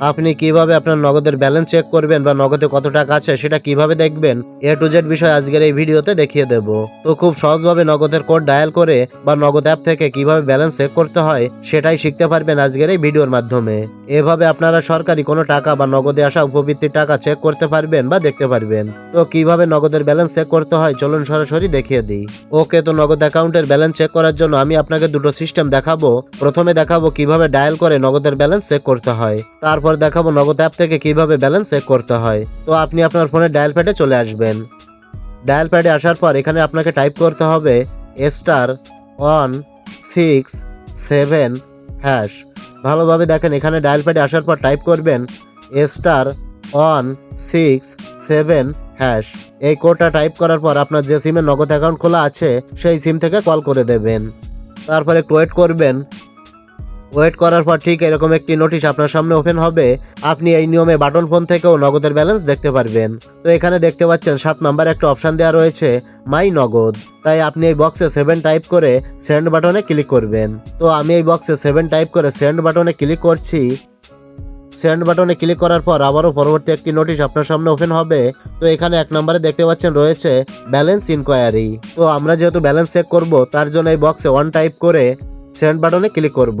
আপনি কীভাবে আপনার নগদের ব্যালেন্স চেক করবেন বা নগদে কত টাকা আছে সেটা কীভাবে দেখবেন, এ টু জেড বিষয় আজকের এই ভিডিওতে দেখিয়ে দেব। তো খুব সহজভাবে নগদের কোড ডায়াল করে বা নগদ অ্যাপ থেকে কীভাবে ব্যালেন্স চেক করতে হয় সেটাই শিখতে পারবেন আজকের এই ভিডিওর মাধ্যমে। এভাবে আপনারা সরকারি কোনো টাকা বা নগদে আসা উপবৃত্তির টাকা চেক করতে পারবেন বা দেখতে পারবেন। তো কীভাবে নগদের ব্যালেন্স চেক করতে হয় চলুন সরাসরি দেখিয়ে দিই। ওকে তো নগদ অ্যাকাউন্টের ব্যালেন্স চেক করার জন্য আমি আপনাকে দুটো সিস্টেম দেখাবো। প্রথমে দেখাবো কীভাবে ডায়াল করে নগদের ব্যালেন্স চেক করতে হয়। তারপর দেখাবো নগদ অ্যাপ থেকে কীভাবে ব্যালেন্স চেক করতে হয়। তো আপনি আপনার ফোনে ডায়াল প্যাডে চলে আসবেন। ডায়াল প্যাডে আসার পর এখানে আপনাকে টাইপ করতে হবে star one six seven hash ভালোভাবে দেখেন, এখানে ডায়াল প্যাডে আসার পর টাইপ করবেন star one six seven hash এই কোডটা টাইপ করার পর আপনার যে সিমে নগদ অ্যাকাউন্ট খোলা আছে, সেই সিম থেকে কল করে দেবেন। তারপরে একটু ওয়েট করবেন। ওয়েট করার পর ঠিক এরকম একটি নোটিশ আপনার সামনে ওপেন হবে। আপনি এই নিয়মে বাটন ফোন থেকেও নগদের ব্যালেন্স দেখতে পারবেন। তো এখানে দেখতে পাচ্ছেন সাত নাম্বার একটা অপশান দেওয়া রয়েছে, মাই নগদ। তাই আপনি এই বক্সে সেভেন টাইপ করে সেন্ড বাটনে ক্লিক করবেন। তো আমি এই বক্সে সেভেন টাইপ করে সেন্ড বাটনে ক্লিক করছি। সেন্ড বাটনে ক্লিক করার পর আবারও পরবর্তী একটি নোটিশ আপনার সামনে ওপেন হবে। তো এখানে এক নম্বরে দেখতে পাচ্ছেন রয়েছে ব্যালেন্স ইনকোয়ারি তো আমরা যেহেতু ব্যালেন্স চেক করব, তার জন্য এই বক্সে ওয়ান টাইপ করে সেন্ড বাটনে ক্লিক করব।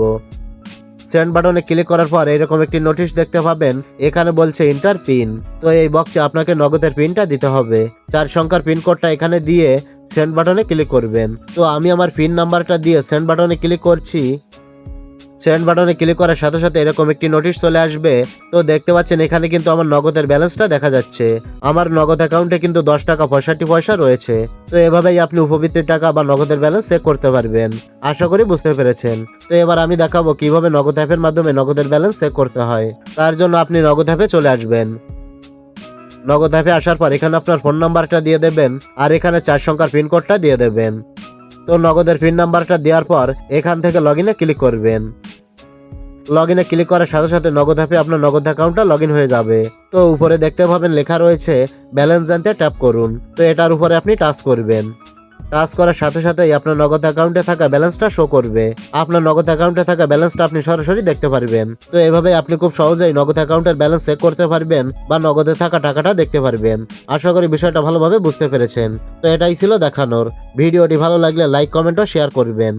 সেন্ড বাটনে ক্লিক করার পর এরকম একটি নোটিশ দেখতে পাবেন। এখানে বলছে ইন্টার পিন তো এই বক্সে আপনাকে নগদের পিনটা দিতে হবে। চার সংখ্যার পিনকোডটা এখানে দিয়ে সেন্ড বাটনে ক্লিক করবেন। তো আমি আমার পিন নাম্বারটা দিয়ে সেন্ড বাটনে ক্লিক করছি। সেন্ড বাটনে ক্লিক করার সাথে সাথে এরকম একটি নোটিশ চলে আসবে। তো দেখতে পাচ্ছেন এখানে কিন্তু আমার নগদের ব্যালেন্সটা দেখা যাচ্ছে। আমার নগদ অ্যাকাউন্টে কিন্তু দশ টাকা পঁয়ষট্টি পয়সা রয়েছে। তো এভাবেই আপনি উপবৃত্তির টাকা বা নগদের ব্যালেন্স চেক করতে পারবেন। আশা করি বুঝতে পেরেছেন। তো এবার আমি দেখাবো কীভাবে নগদ অ্যাপের মাধ্যমে নগদের ব্যালেন্স চেক করতে হয়। তার জন্য আপনি নগদ অ্যাপে চলে আসবেন। নগদ অ্যাপে আসার পর এখানে আপনার ফোন নাম্বারটা দিয়ে দেবেন আর এখানে চার সংখ্যার পিন কোডটা দিয়ে দেবেন। তো নগদের পিন নাম্বারটা দেওয়ার পর এখান থেকে লগ ইনে ক্লিক করবেন। লগ ইনে ক্লিক করার সাথে সাথে নগদ অ্যাপে আপনার নগদ অ্যাকাউন্টটা লগ হয়ে যাবে। তো উপরে দেখতে পাবেন লেখা রয়েছে ব্যালেন্স জানতে ট্যাপ করুন। তো এটার উপরে আপনি টাচ করবেন। টাচ করার সাথে সাথেই আপনার নগদ অ্যাকাউন্টে থাকা ব্যালেন্সটা শো করবে। আপনার নগদ অ্যাকাউন্টে থাকা ব্যালেন্সটা আপনি সরাসরি দেখতে পারবেন। তো এভাবে আপনি খুব সহজেই নগদ অ্যাকাউন্টের ব্যালেন্স চেক করতে পারবেন বা নগদে থাকা টাকাটা দেখতে পারবেন। আশা করি বিষয়টা ভালোভাবে বুঝতে পেরেছেন। তো এটাই ছিল দেখানোর। ভিডিওটি ভালো লাগলে লাইক কমেন্ট ও শেয়ার করবেন।